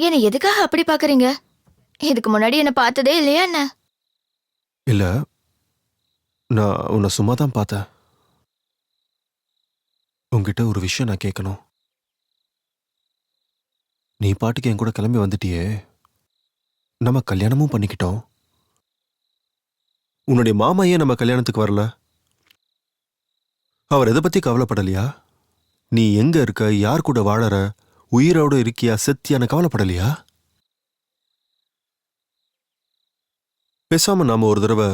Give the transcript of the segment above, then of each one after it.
என்னை எதுக்காக அப்படி பாக்குறீங்க இதுக்கு முன்னாடி என்ன பார்த்ததே இல்லையா என்ன? இல்ல. நான் உன்னை சும்மா தான் பார்த்தேன். உங்ககிட்ட ஒரு விஷயம் நான் கேட்கணும். நீ பாட்டுக்கு என் கூட கிளம்பி வந்துட்டியே. நம்ம கல்யாணமும் பண்ணிக்கிட்டோம். உன்னுடைய மாமா ஏன் நம்ம கல்யாணத்துக்கு வரல? அவர் எதை பத்தி கவலைப்படலையா? நீ எங்க இருக்க? யார் கூட வாழற? உயிரோட இருக்கியா செத்தியான கவலைப்படலையா? பேசாம நாம ஒரு தடவை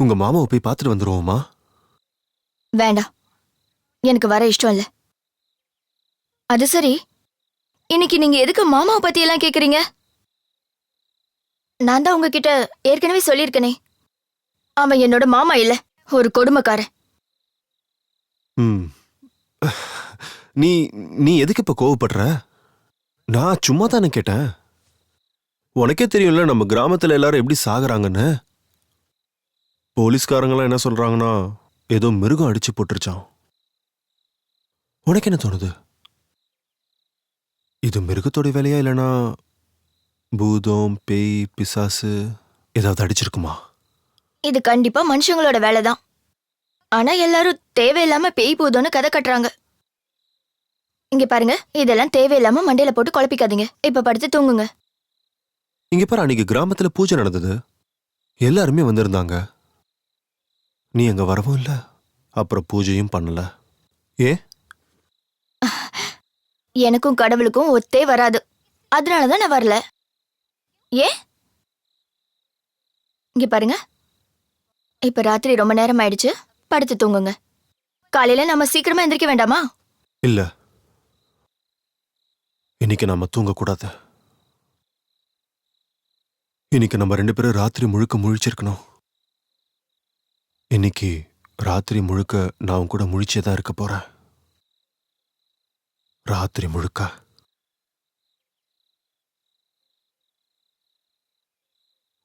உங்க மாமாவை போய் பார்த்துட்டு வந்துருவோமா? வேண்டாம். எனக்கு வர இஷ்டம் இல்ல. அது சரி. இன்னைக்கு நீங்க எதுக்கு மாமாவை பத்தி எல்லாம் கேக்குறீங்க? நான் தான் உங்ககிட்ட ஏற்கனவே சொல்லியிருக்கனே. அவன் என்னோட மாமா இல்ல ஒரு கொடுமைக்காரன். ம். நீ நீ எதுக்கு இப்ப கோவப்படுற? நான் சும்மா தானே கேட்டேன். உனக்கே தெரியும்ல நம்ம கிராமத்துல எல்லாரும் எப்படி சாகுறாங்கன்னு? போலீஸ்காரங்களாம் என்ன சொல்றாங்கன்னா ஏதோ மிருகம் அடிச்சு போட்டுருச்சான் உனக்கு என்ன தோணுது? இது மிருகத்தோட வேலையா இல்லைனா பூதம் பேய் பிசாசு ஏதாவது அடிச்சிருக்குமா? இது கண்டிப்பா மனுஷங்களோட வேலைதான். ஆனா எல்லாரும் தேவையில்லாம பேய் பூதம்னு கதை கட்டுறாங்க. இங்க பாருங்க இதெல்லாம் தேவையில்லாம மண்டையில போட்டு குழப்பிக்காதீங்க. இப்ப படுத்து தூங்குங்க. இங்க பாரு அன்னைக்கு கிராமத்துல பூஜை நடந்தது. எல்லாருமே வந்திருந்தாங்க. நீ அங்க வரவும் இல்ல. அப்புறம் பூஜையும் பண்ணல. ஏ? எனக்கும் கடவுளுக்கும் ஒத்தே வராது. அதனாலதான் நான் வரல. ஏ? இங்க பாருங்க. இப்ப ராத்திரி ரொம்ப நேரம் ஆயிடுச்சு. படுத்து தூங்குங்க. காலையில நம்ம சீக்கிரமா எந்திரிக்க வேண்டாமா? இல்ல. இன்னைக்கு நாம தூங்கக்கூடாது. இன்னைக்கு நம்ம ரெண்டு பேரும் ராத்திரி முழுக்க முழிச்சிருக்கணும். இன்னைக்கு ராத்திரி முழுக்க நான் உன் கூட முழிச்சே தான் இருக்க போறேன். ராத்திரி முழுக்க.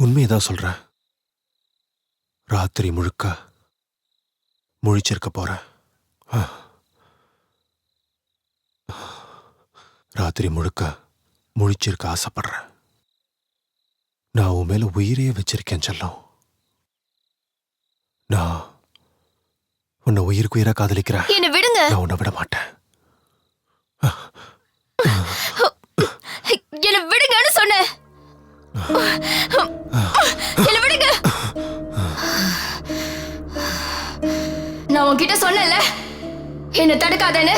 உண்மையதான் சொல்றேன். ராத்திரி முழுக்க முழிச்சிருக்க போறேன். ராத்திரி முழுக்க முழிச்சிருக்க ஆசைப்படுறேன். நான் உன் மேல உயிரையே வச்சிருக்கேன் செல்லம். நான் உன்னை உயிருக்கு உயிரா காதலிக்கிறேன். என்ன விடுங்க. நான் உன்னை விட மாட்டேன். என்ன விடுங்கன்னு சொன்னேன். என்ன விடுங்க. நான் உன்கிட்ட சொன்னேன்ல என்ன தடுக்காதேன்னு.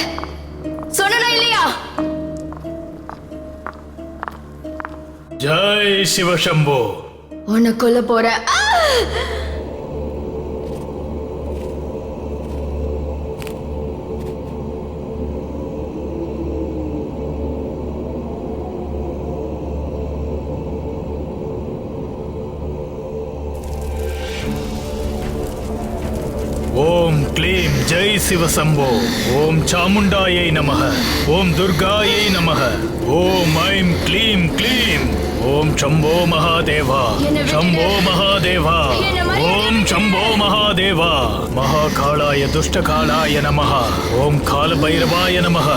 சொன்னா இல்லையா? ஜெய் சிவசம்போ. உன்னை கொல்ல போற! ஓம் க்ளீம் ஜெய் சிவசம்போ. ஓம் சாமுண்டாயை நமக. ஓம் துர்காயை நமக. ஓம் ஐம் க்ளீம் க்ளீம். ஓம் சம்போ மகாதேவா. சம்போ மகாதேவா. ஓம் சம்போ மகாதேவா. மகாகாளாய துஷ்டகாளாய நமக ஓம் காலபைரவாய நமக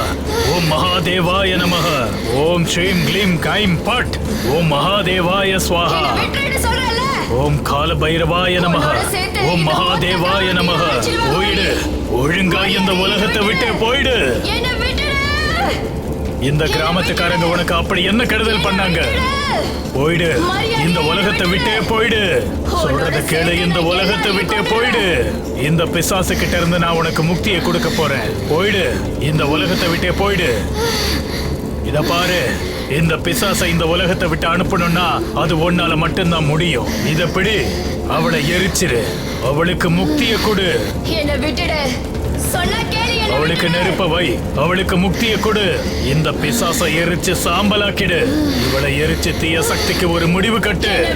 ஓம் மகாதேவாய நமக ஓம் ஸ்ரீம் க்ளீம் கைம் பட். ஓம் மகாதேவாய ஸ்வாஹா. ஓம் கால பைரவாய சேர்த்து ஓம் மகாதேவாய அழிச்சிடுவா. போயிடு. ஒழுங்கா இந்த உலகத்தை விட்டு போயிடு. இந்த கிராமத்துக்காரங்க உனக்கு அப்படி என்ன கெடுதல் பண்ணாங்க? போயிடு. இந்த உலகத்தை விட்டே போயிடு. சொல்றத கேளு. இந்த உலகத்தை விட்டே போயிடு. இந்த பிசாசு கிட்ட இருந்து நான் உனக்கு முக்தியை கொடுக்க போறேன். போயிடு. இந்த உலகத்தை விட்டே போயிடு. இத பாரு. இந்த பிசாசை இந்த உலகத்தை விட்டு அனுப்பணும்னா அது ஒன்னால மட்டும்தான் முடியும். இத பிடி. அவளை எரிச்சிரு. அவளுக்கு முக்தியை கொடு. என்ன விட்டுடு. சொன்னா அவளுக்கு நெருப்ப வை. அவளுக்கு முக்தியை கொடு. இந்த பிசாசை எரிச்சு சாம்பலாக்கிடு. இவளை எரிச்சு தீய சக்திக்கு ஒரு முடிவு கட்டு.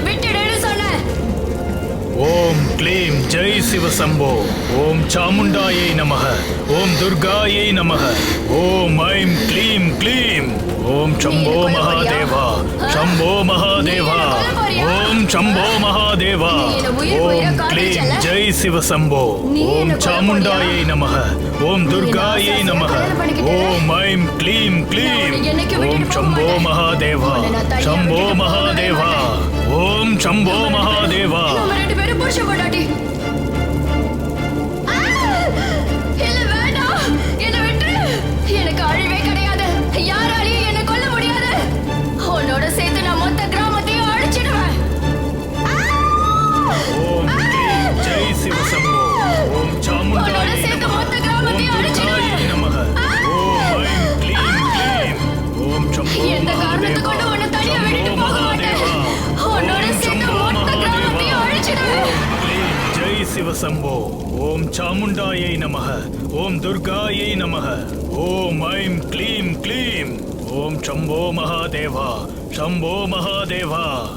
ஓம் க்ளீம் ஜெய் சிவசம்போ ஓம் சாமுண்டாயை நமக. ஓம் துர்காயை நமக. ஓம் ஐம் க்ளீம் க்ளீம். ஓம் சம்போ? மகாதேவா. சம்போ மகாதேவா? ஓம் சம்போ மகாதேவா. ஓம் க்ளீம்? ஜெய் சிவசம்போ ஓம் சாமுண்டாயை நமக. ஓம் துர்காயை நமக. ஓம் ஐம் க்ளீம் க்ளீம். ஓம் சம்போ. மகாதேவா. சம்போ மகாதேவா. ஓம் சம்போ மகாதேவா. நம்ம ரெண்டு பேரும் சம்போ. ஓம் சாமுண்டாயை நமக. ஓம் துர்காயை நமக. ஓம் ஐம் க்ளீம் க்ளீம். ஓம் சம்போ மகாதேவா. சம்போ மகாதேவா.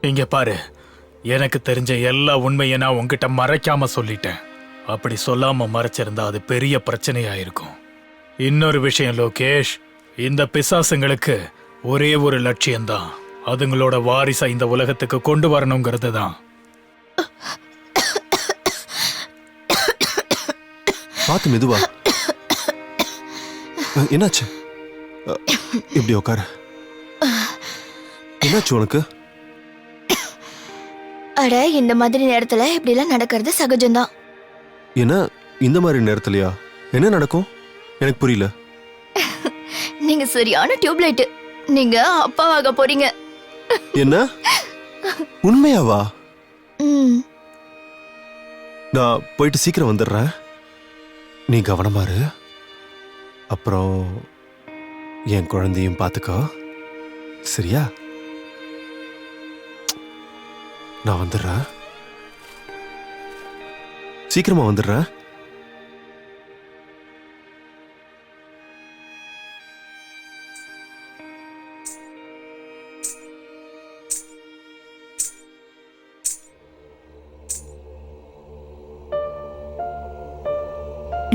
இங்க பாரு. எனக்கு தெரிஞ்ச எல்லா உண்மையை நான் உங்ககிட்ட மறைக்காம சொல்லிட்டேன். அப்படி சொல்லாம மறைச்சிருந்தா அது பெரிய பிரச்சனையா இருக்கும் இன்னொரு விஷயம் லோகேஷ். இந்த பிசாசுங்களுக்கு ஒரே ஒரு லட்சியம்தான். அதுங்களோட வாரிசை இந்த உலகத்துக்கு கொண்டு வரணுங்கிறது தான். பார்த்து மெதுவா. என்னாச்சு? இப்படி உட்காரு என்னாச்சு உனக்கு? அட இந்த மாதிரி நேரத்துல இப்படி எல்லாம் நடக்கிறது சகஜம்தான். என்ன? இந்த மாதிரி நேரத்துலயா? என்ன நடக்கும்? எனக்கு புரியல. நீங்க சரியான டியூப்லைட் நீங்க அப்பாவாக போறீங்க. என்ன? உண்மையாவா? நான் போயிட்டு சீக்கிரம் வந்துடுறேன். நீ கவனமா இரு. அப்புறம் என் குழந்தையும் பார்த்துக்கோ சரியா? நான் வந்துடுறேன். சீக்கிரமா வந்துடுறேன்.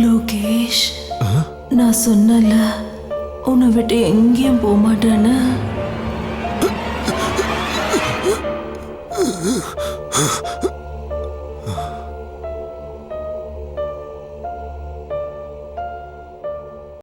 லோகேஷ் நான் சொன்னல உன்னை விட்டு எங்கேயும் போக மாட்டேன்னு.